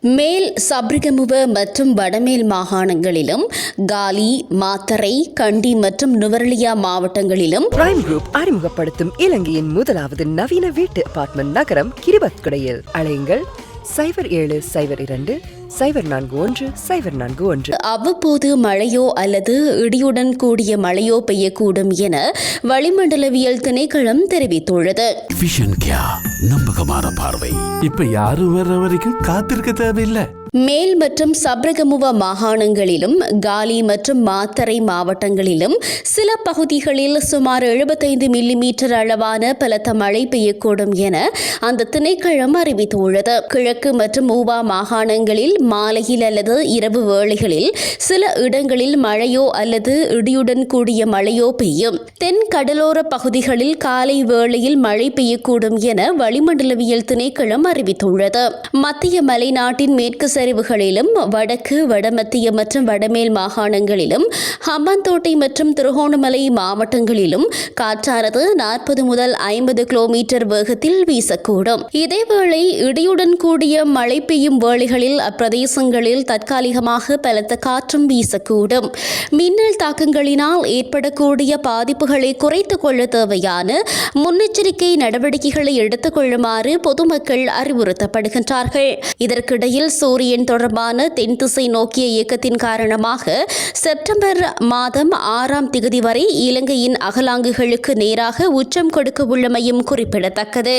மேல் சப்ரிகமுவ மற்றும் வடமேல் மாகாணங்களிலும் காலி மாத்தரை கண்டி மற்றும் நுவரலியா மாவட்டங்களிலும் பிரைம் குரூப் அறிமுகப்படுத்தும் இலங்கையின் முதலாவது நவீன வீட்டு அபார்ட்மெண்ட் நகரம் கிரிபத்குடையில். அழையுங்கள் சைபர் ஏழு சைபர் இரண்டு சைபர் நான்கு ஒன்று சைபர் நான்கு ஒன்று. அவ்வப்போது மழையோ அல்லது இடியுடன் கூடிய மழையோ பெய்யக்கூடும் என வளிமண்டலவியல் திணைக்களம் தெரிவித்துள்ளது. நம்பகமான பார்வை. இப்ப யாரும் வர்ற வரைக்கும் காத்திருக்க தேவையில்லை. மேல் மற்றும் சப்ரகமுவ மாகாணங்களிலும் காலி மற்றும் மாத்தரை மாவட்டங்களிலும் சில பகுதிகளில் சுமார் 75 மில்லிமீட்டர் அளவான பலத்த மழை பெய்யக்கூடும் என அந்த திணைக்களம் அறிவித்துள்ளது. கிழக்கு மற்றும் ஊவா மாகாணங்களில் மாலையில் அல்லது இரவு வேளைகளில் சில இடங்களில் மழையோ அல்லது இடியுடன் கூடிய மழையோ பெய்யும். தென் கடலோர பகுதிகளில் காலை வேளையில் மழை பெய்யக்கூடும் என வளிமண்டலவியல் திணைக்களம் அறிவித்துள்ளது. மத்திய மலைநாட்டின் மேற்கு சரிவுகளிலும் வடக்கு வடமத்திய மற்றும் வடமேல் மாகாணங்களிலும் ஹம்பாந்தோட்டை மற்றும் திருகோணமலை மாவட்டங்களிலும் காற்றானது நாற்பது முதல் ஐம்பது கிலோமீட்டர் வேகத்தில் வீசக்கூடும். இதேவேளை இடியுடன் கூடிய மழை பெய்யும் வேளைகளில் அப்பிரதேசங்களில் தற்காலிகமாக பலத்த காற்றும் வீசக்கூடும். மின்னல் தாக்கங்களினால் ஏற்படக்கூடிய பாதிப்புகளை குறைத்துக் கொள்ள தேவையான முன்னெச்சரிக்கை நடவடிக்கைகளை எடுத்துக் கொள்ளுமாறு பொதுமக்கள் அறிவுறுத்தப்படுகின்றார்கள். இதற்கிடையில் சூரிய எண் தொடர்பான தென் திசை நோக்கிய இயக்கத்தின் காரணமாக செப்டம்பர் மாதம் ஆறாம் திகதி வரை இலங்கையின் அகலாங்குகளுக்கு நேராக உச்சம் கொடுக்க உள்ளமையும் குறிப்பிடத்தக்கது.